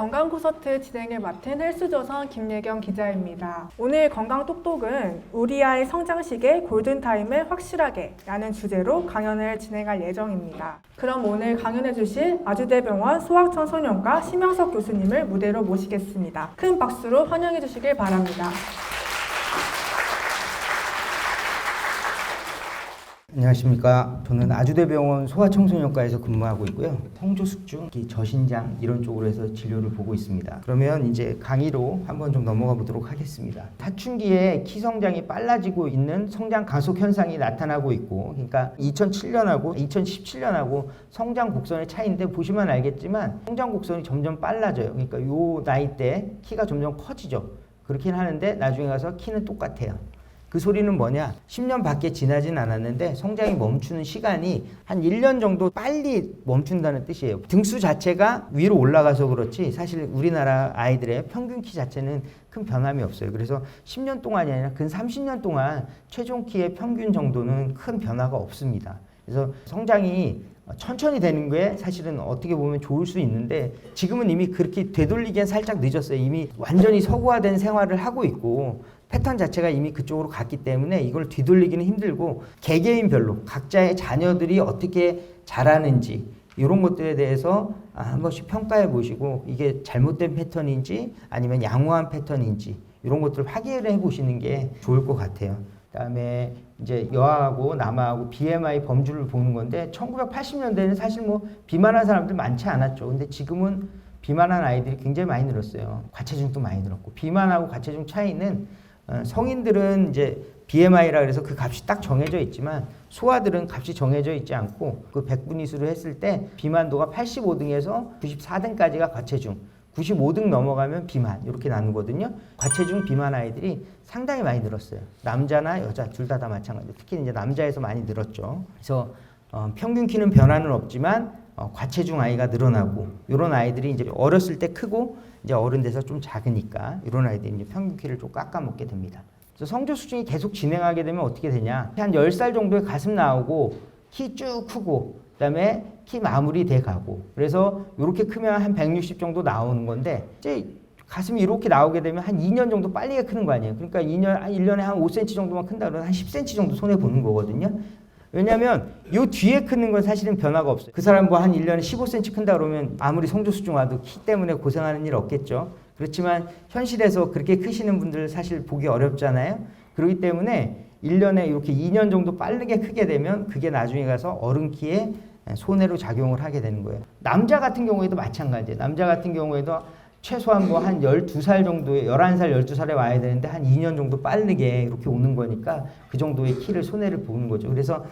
건강 콘서트 진행을 맡은 헬스조선 김예경 기자입니다. 오늘 건강 똑똑은 우리 아이 성장식의 골든타임을 확실하게 라는 주제로 강연을 진행할 예정입니다. 그럼 오늘 강연해 주실 아주대병원 소아청소년과 심영석 교수님을 무대로 모시겠습니다. 큰 박수로 환영해 주시길 바랍니다. 안녕하십니까. 저는 아주대병원 소아청소년과에서 근무하고 있고요. 성조숙중, 저신장 이런 쪽으로 해서 진료를 보고 있습니다. 그러면 이제 강의로 한번 좀 넘어가 보도록 하겠습니다. 사춘기에 키 성장이 빨라지고 있는 성장 가속 현상이 나타나고 있고, 그러니까 2007년하고 2017년하고 성장 곡선의 차이인데 보시면 알겠지만 성장 곡선이 점점 빨라져요. 그러니까 요 나이 때 키가 점점 커지죠. 그렇긴 하는데 나중에 가서 키는 똑같아요. 그 소리는 뭐냐? 10년 밖에 지나진 않았는데 성장이 멈추는 시간이 한 1년 정도 빨리 멈춘다는 뜻이에요. 등수 자체가 위로 올라가서 그렇지 사실 우리나라 아이들의 평균 키 자체는 큰 변함이 없어요. 그래서 10년 동안이 아니라 근 30년 동안 최종 키의 평균 정도는 큰 변화가 없습니다. 그래서 성장이 천천히 되는 게 사실은 어떻게 보면 좋을 수 있는데 지금은 이미 그렇게 되돌리기엔 살짝 늦었어요. 이미 완전히 서구화된 생활을 하고 있고 패턴 자체가 이미 그쪽으로 갔기 때문에 이걸 뒤돌리기는 힘들고 개개인별로 각자의 자녀들이 어떻게 자라는지 이런 것들에 대해서 아, 한 번씩 평가해 보시고 이게 잘못된 패턴인지 아니면 양호한 패턴인지 이런 것들을 확인을 해 보시는 게 좋을 것 같아요. 그다음에 이제 여아하고 남아하고 BMI 범주를 보는 건데 1980년대에는 사실 뭐 비만한 사람들 많지 않았죠. 근데 지금은 비만한 아이들이 굉장히 많이 늘었어요. 과체중도 많이 늘었고 비만하고 과체중 차이는 어, 성인들은 이제 BMI라 그래서 그 값이 딱 정해져 있지만 소아들은 값이 정해져 있지 않고 그 100분위수로 했을 때 비만도가 85등에서 94등까지가 과체중, 95등 넘어가면 비만 이렇게 나누거든요. 과체중 비만 아이들이 상당히 많이 늘었어요. 남자나 여자 둘 다 다 마찬가지. 특히 이제 남자에서 많이 늘었죠. 그래서 어, 평균 키는 변화는 없지만 어, 과체중 아이가 늘어나고 이런 아이들이 이제 어렸을 때 크고 이제 어른 돼서 좀 작으니까 이런 아이들이 이제 평균 키를 좀 깎아 먹게 됩니다. 그래서 성조 수준이 계속 진행하게 되면 어떻게 되냐? 한 10살 정도에 가슴 나오고 키 쭉 크고 그다음에 키 마무리 돼 가고 그래서 이렇게 크면 한 160 정도 나오는 건데 이제 가슴이 이렇게 나오게 되면 한 2년 정도 빨리 크는 거 아니에요. 그러니까 2년 한 1년에 한 5cm 정도만 큰다 그러면 한 10cm 정도 손해 보는 거거든요. 왜냐하면 요 뒤에 크는 건 사실은 변화가 없어요. 그 사람 뭐 한 1년에 15cm 큰다 그러면 아무리 성조수중 와도 키 때문에 고생하는 일 없겠죠. 그렇지만 현실에서 그렇게 크시는 분들 사실 보기 어렵잖아요. 그렇기 때문에 1년에 이렇게 2년 정도 빠르게 크게 되면 그게 나중에 가서 어른 키에 손해로 작용을 하게 되는 거예요. 남자 같은 경우에도 마찬가지예요. 남자 같은 경우에도 최소한 뭐 한 12살 정도에 11살 12살에 와야 되는데 한 2년 정도 빠르게 이렇게 오는 거니까 그 정도의 키를 손해를 보는 거죠. 그래서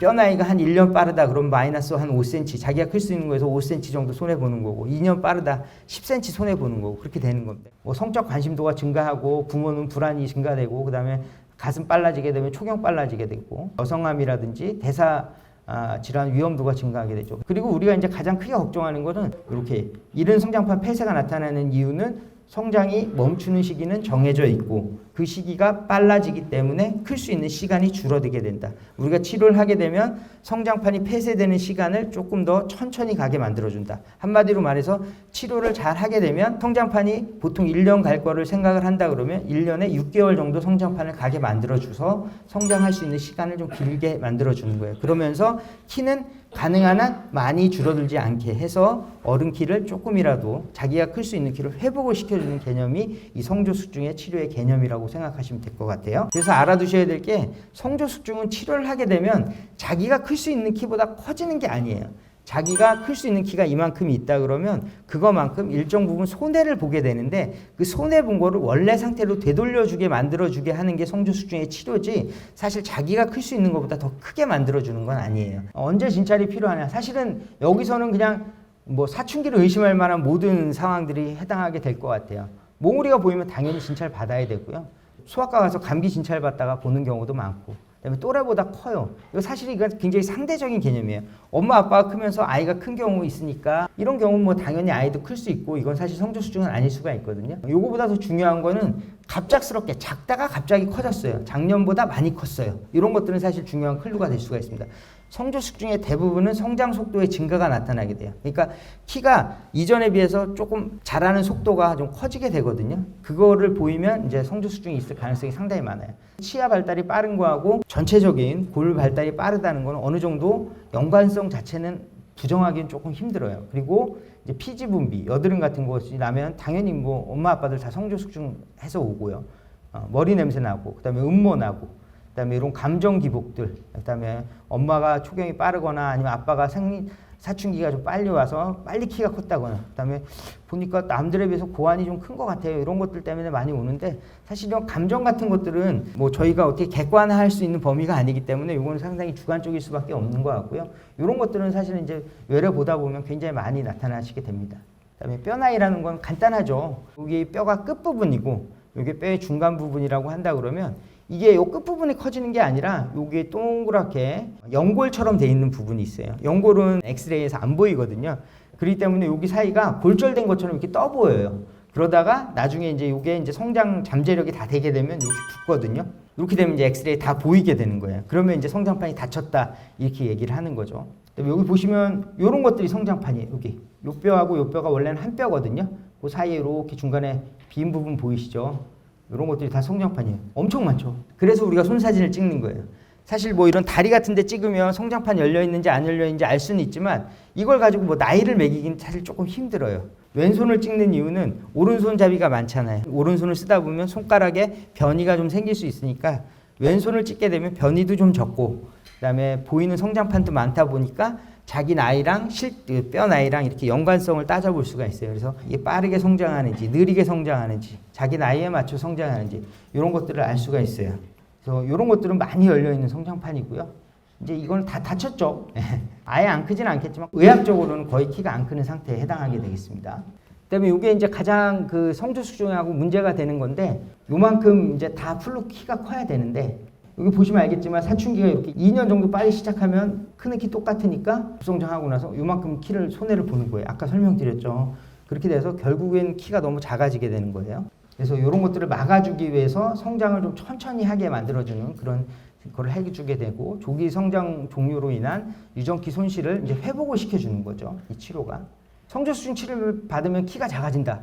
뼈 나이가 한 1년 빠르다 그러면 마이너스 한 5cm 자기가 클 수 있는 거에서 5cm 정도 손해 보는 거고 2년 빠르다 10cm 손해 보는 거고 그렇게 되는 겁니다. 뭐 성적 관심도가 증가하고 부모는 불안이 증가되고 그다음에 가슴 빨라지게 되면 초경 빨라지게 되고 여성암이라든지 대사 아, 질환 위험도가 증가하게 되죠. 그리고 우리가 이제 가장 크게 걱정하는 것은 이렇게 이른 성장판 폐쇄가 나타나는 이유는 성장이 멈추는 시기는 정해져 있고 그 시기가 빨라지기 때문에 클 수 있는 시간이 줄어들게 된다. 우리가 치료를 하게 되면 성장판이 폐쇄되는 시간을 조금 더 천천히 가게 만들어준다. 한마디로 말해서 치료를 잘 하게 되면 성장판이 보통 1년 갈 거를 생각을 한다 그러면 1년에 6개월 정도 성장판을 가게 만들어줘서 성장할 수 있는 시간을 좀 길게 만들어주는 거예요. 그러면서 키는 가능한 한 많이 줄어들지 않게 해서 어른 키를 조금이라도 자기가 클 수 있는 키를 회복을 시켜주는 개념이 이 성조숙중의 치료의 개념이라고 생각하시면 될 것 같아요. 그래서 알아두셔야 될 게 성조숙중은 치료를 하게 되면 자기가 클 수 있는 키보다 커지는 게 아니에요. 자기가 클 수 있는 키가 이만큼이 있다 그러면 그거만큼 일정 부분 손해를 보게 되는데 그 손해 본 거를 원래 상태로 되돌려주게 만들어주게 하는 게 성조숙중의 치료지 사실 자기가 클 수 있는 것보다 더 크게 만들어주는 건 아니에요. 언제 진찰이 필요하냐? 사실은 여기서는 그냥 뭐 사춘기를 의심할 만한 모든 상황들이 해당하게 될 것 같아요. 몽우리가 보이면 당연히 진찰 받아야 되고요. 소아과 가서 감기 진찰 받다가 보는 경우도 많고 그다음에 또래보다 커요. 이거 사실 이건 굉장히 상대적인 개념이에요. 엄마 아빠가 크면서 아이가 큰 경우 있으니까 이런 경우는 뭐 당연히 아이도 클 수 있고 이건 사실 성조 수준은 아닐 수가 있거든요. 요거보다 더 중요한 거는 갑작스럽게 작다가 갑자기 커졌어요. 작년보다 많이 컸어요. 이런 것들은 사실 중요한 클루가 될 수가 있습니다. 성조숙 중에 대부분은 성장 속도의 증가가 나타나게 돼요. 그러니까 키가 이전에 비해서 조금 자라는 속도가 좀 커지게 되거든요. 그거를 보이면 이제 성조숙중이 있을 가능성이 상당히 많아요. 치아 발달이 빠른 거하고 전체적인 골 발달이 빠르다는 거는 어느 정도 연관성 자체는 부정하기는 조금 힘들어요. 그리고 이제 피지 분비, 여드름 같은 것이 나면 당연히 뭐 엄마 아빠들 다 성조 숙중 해서 오고요. 어, 머리 냄새 나고, 그다음에 음모 나고, 그다음에 이런 감정 기복들, 그다음에 엄마가 초경이 빠르거나 아니면 아빠가 생리 사춘기가 좀 빨리 와서 빨리 키가 컸다거나, 그다음에 보니까 남들에 비해서 고환이 좀 큰 것 같아요. 이런 것들 때문에 많이 오는데 사실 이런 감정 같은 것들은 뭐 저희가 어떻게 객관화할 수 있는 범위가 아니기 때문에 이거는 상당히 주관적일 수밖에 없는 것 같고요. 이런 것들은 사실은 이제 외래 보다 보면 굉장히 많이 나타나시게 됩니다. 그다음에 뼈 나이라는 건 간단하죠. 여기 뼈가 끝 부분이고 이게 뼈의 중간 부분이라고 한다 그러면 이게 요 끝부분이 커지는 게 아니라 여기에 동그랗게 연골처럼 돼 있는 부분이 있어요. 연골은 엑스레이에서 안 보이거든요. 그렇기 때문에 여기 사이가 골절된 것처럼 이렇게 떠 보여요. 그러다가 나중에 이제 이게 이제 성장 잠재력이 다 되게 되면 이렇게 붙거든요. 이렇게 되면 이제 엑스레이 다 보이게 되는 거예요. 그러면 이제 성장판이 닫혔다 이렇게 얘기를 하는 거죠. 여기 보시면 이런 것들이 성장판이에요. 여기 요 뼈하고 요 뼈가 원래는 한 뼈거든요. 그 사이에 이렇게 중간에 빈 부분 보이시죠? 이런 것들이 다 성장판이에요. 엄청 많죠. 그래서 우리가 손 사진을 찍는 거예요. 사실 뭐 이런 다리 같은 데 찍으면 성장판 열려 있는지 안 열려 있는지 알 수는 있지만 이걸 가지고 뭐 나이를 매기긴 사실 조금 힘들어요. 왼손을 찍는 이유는 오른손잡이가 많잖아요. 오른손을 쓰다 보면 손가락에 변이가 좀 생길 수 있으니까 왼손을 찍게 되면 변이도 좀 적고 그다음에 보이는 성장판도 많다 보니까 자기 나이랑 실, 그뼈 나이랑 이렇게 연관성을 따져볼 수가 있어요. 그래서 이게 빠르게 성장하는지, 느리게 성장하는지, 자기 나이에 맞춰 성장하는지 이런 것들을 알 수가 있어요. 그래서 이런 것들은 많이 열려 있는 성장판이고요. 이제 이건 다 다쳤죠. 아예 안 크진 않겠지만 의학적으로는 거의 키가 안 크는 상태에 해당하게 되겠습니다. 그다음에 이게 이제 가장 그 성조 수종하고 문제가 되는 건데 요만큼 이제 다 풀로 키가 커야 되는데 여기 보시면 알겠지만 사춘기가 이렇게 2년 정도 빨리 시작하면 크는 키 똑같으니까 성장하고 나서 요만큼 키를 손해를 보는 거예요. 아까 설명드렸죠. 그렇게 돼서 결국엔 키가 너무 작아지게 되는 거예요. 그래서 이런 것들을 막아주기 위해서 성장을 좀 천천히 하게 만들어주는 그런 걸 해주게 되고 조기 성장 종류로 인한 유전키 손실을 이제 회복을 시켜주는 거죠. 이 치료가. 성조수중 치료를 받으면 키가 작아진다.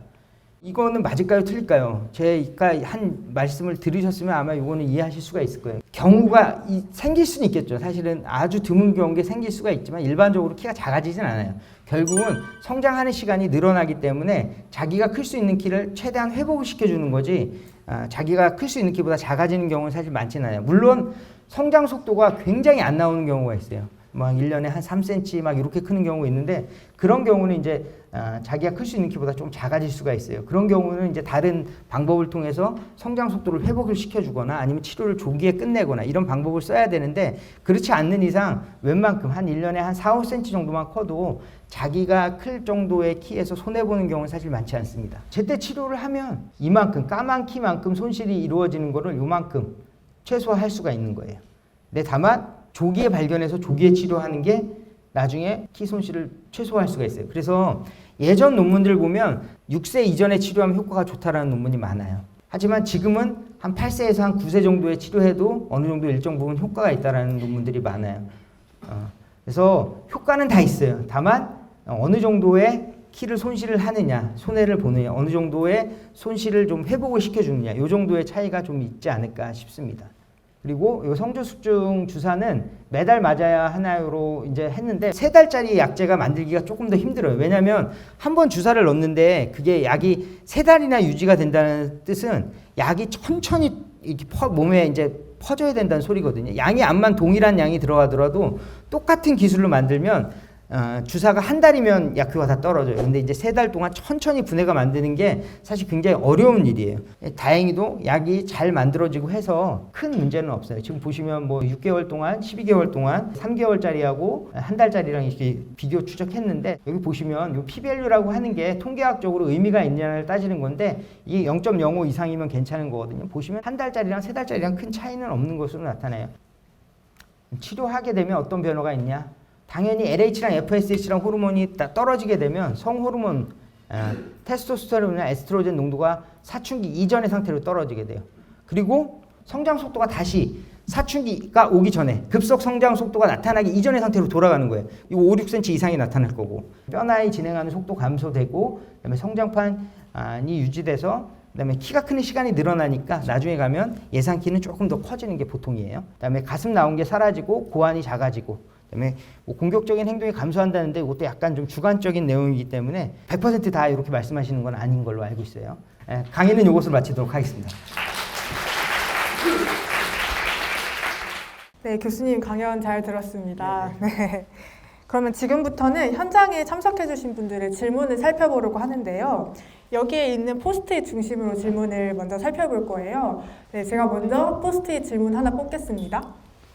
이거는 맞을까요, 틀릴까요? 제가 한 말씀을 들으셨으면 아마 이거는 이해하실 수가 있을 거예요. 경우가 이- 생길 수는 있겠죠. 사실은 아주 드문 경우에 생길 수가 있지만 일반적으로 키가 작아지진 않아요. 결국은 성장하는 시간이 늘어나기 때문에 자기가 클 수 있는 키를 최대한 회복을 시켜주는 거지 아, 자기가 클 수 있는 키보다 작아지는 경우는 사실 많지는 않아요. 물론 성장 속도가 굉장히 안 나오는 경우가 있어요. 막 1년에 한 3cm 막 이렇게 크는 경우가 있는데 그런 경우는 이제 아, 자기가 클 수 있는 키보다 좀 작아질 수가 있어요. 그런 경우는 이제 다른 방법을 통해서 성장 속도를 회복을 시켜주거나 아니면 치료를 조기에 끝내거나 이런 방법을 써야 되는데 그렇지 않는 이상 웬만큼 한 1년에 한 4, 5cm 정도만 커도 자기가 클 정도의 키에서 손해보는 경우는 사실 많지 않습니다. 제때 치료를 하면 이만큼 까만 키만큼 손실이 이루어지는 거를 요만큼 최소화할 수가 있는 거예요. 근데 다만 조기에 발견해서 조기에 치료하는 게 나중에 키 손실을 최소화할 수가 있어요. 그래서 예전 논문들 보면 6세 이전에 치료하면 효과가 좋다라는 논문이 많아요. 하지만 지금은 한 8세에서 한 9세 정도에 치료해도 어느 정도 일정 부분 효과가 있다라는 논문들이 많아요. 어, 그래서 효과는 다 있어요. 다만 어느 정도의 키를 손실을 하느냐, 손해를 보느냐, 어느 정도의 손실을 좀 회복을 시켜주느냐, 이 정도의 차이가 좀 있지 않을까 싶습니다. 그리고 이 성조숙중 주사는 매달 맞아야 하나로 이제 했는데 세 달짜리 약제가 만들기가 조금 더 힘들어요. 왜냐하면 한 번 주사를 넣는데 그게 약이 세 달이나 유지가 된다는 뜻은 약이 천천히 이렇게 퍼, 몸에 이제 퍼져야 된다는 소리거든요. 양이 암만 동일한 양이 들어가더라도 똑같은 기술로 만들면 어, 주사가 한 달이면 약효가 다 떨어져요. 근데 이제 세 달 동안 천천히 분해가 만드는 게 사실 굉장히 어려운 일이에요. 예, 다행히도 약이 잘 만들어지고 해서 큰 문제는 없어요. 지금 보시면 뭐 6개월 동안, 12개월 동안 3개월짜리하고 한 달짜리랑 이렇게 비교 추적했는데 여기 보시면 이 P밸류라고 하는 게 통계학적으로 의미가 있냐를 따지는 건데 이게 0.05 이상이면 괜찮은 거거든요. 보시면 한 달짜리랑 세 달짜리랑 큰 차이는 없는 것으로 나타나요. 치료하게 되면 어떤 변화가 있냐? 당연히 LH랑 FSH랑 호르몬이 다 떨어지게 되면 성호르몬 아, 테스토스테론이나 에스트로겐 농도가 사춘기 이전의 상태로 떨어지게 돼요. 그리고 성장 속도가 다시 사춘기가 오기 전에 급속 성장 속도가 나타나기 이전의 상태로 돌아가는 거예요. 이거 5, 6cm 이상이 나타날 거고 뼈 나이 진행하는 속도 감소되고 그다음에 성장판이 유지돼서 그다음에 키가 크는 시간이 늘어나니까 나중에 가면 예상 키는 조금 더 커지는 게 보통이에요. 그다음에 가슴 나온 게 사라지고 고환이 작아지고 그다음에 뭐 공격적인 행동이 감소한다는데 이것도 약간 좀 주관적인 내용이기 때문에 100%다 이렇게 말씀하시는 건 아닌 걸로 알고 있어요. 예, 강의는 이것으로 마치도록 하겠습니다. 네, 교수님 강연 잘 들었습니다. 네. 그러면 지금부터는 현장에 참석해주신 분들의 질문을 살펴보려고 하는데요. 여기에 있는 포스트잇 중심으로 질문을 먼저 살펴볼 거예요. 네, 제가 먼저 포스트잇 질문 하나 뽑겠습니다.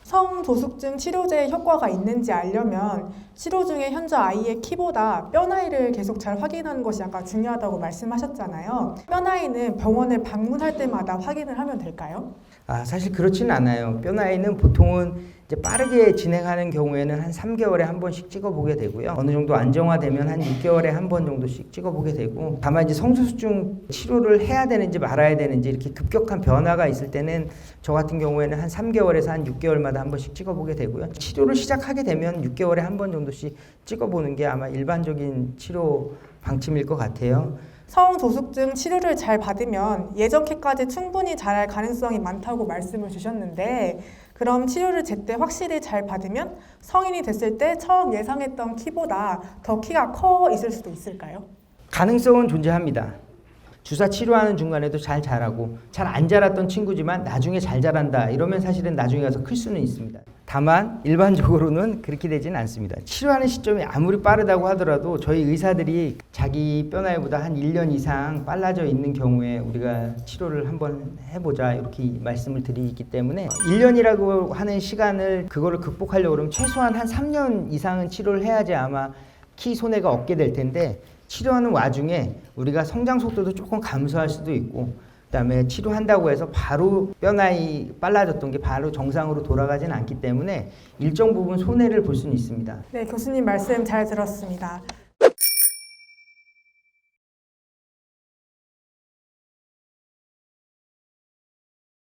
성조숙증 치료제의 효과가 있는지 알려면 치료 중에 현재 아이의 키보다 뼈 나이를 계속 잘 확인하는 것이 아까 중요하다고 말씀하셨잖아요. 뼈 나이는 병원을 방문할 때마다 확인을 하면 될까요? 아, 사실 그렇지는 않아요. 뼈 나이는 보통은 이제 빠르게 진행하는 경우에는 한 3개월에 한 번씩 찍어보게 되고요. 어느 정도 안정화되면 한 6개월에 한 번 정도씩 찍어보게 되고, 다만 이제 성수수증 치료를 해야 되는지 말아야 되는지 이렇게 급격한 변화가 있을 때는 저 같은 경우에는 한 3개월에서 한 6개월마다 한 번씩 찍어보게 되고요. 치료를 시작하게 되면 6개월에 한 번 정도씩 찍어보는 게 아마 일반적인 치료 방침일 것 같아요. 성조숙증 치료를 잘 받으면 예전 키까지 충분히 잘할 가능성이 많다고 말씀을 주셨는데 그럼 치료를 제때 확실히 잘 받으면 성인이 됐을 때 처음 예상했던 키보다 더 키가 커 있을 수도 있을까요? 가능성은 존재합니다. 주사 치료하는 중간에도 잘 자라고 잘 안 자랐던 친구지만 나중에 잘 자란다 이러면 사실은 나중에 가서 클 수는 있습니다. 다만 일반적으로는 그렇게 되지는 않습니다. 치료하는 시점이 아무리 빠르다고 하더라도 저희 의사들이 자기 뼈 나이보다 한 1년 이상 빨라져 있는 경우에 우리가 치료를 한번 해보자 이렇게 말씀을 드리기 때문에 1년이라고 하는 시간을 그거를 극복하려고 그러면 최소한 한 3년 이상은 치료를 해야지 아마 키 손해가 없게 될 텐데 치료하는 와중에 우리가 성장 속도도 조금 감소할 수도 있고 그다음에 치료한다고 해서 바로 뼈 나이 빨라졌던 게 바로 정상으로 돌아가진 않기 때문에 일정 부분 손해를 볼 수는 있습니다. 네, 교수님 말씀 잘 들었습니다.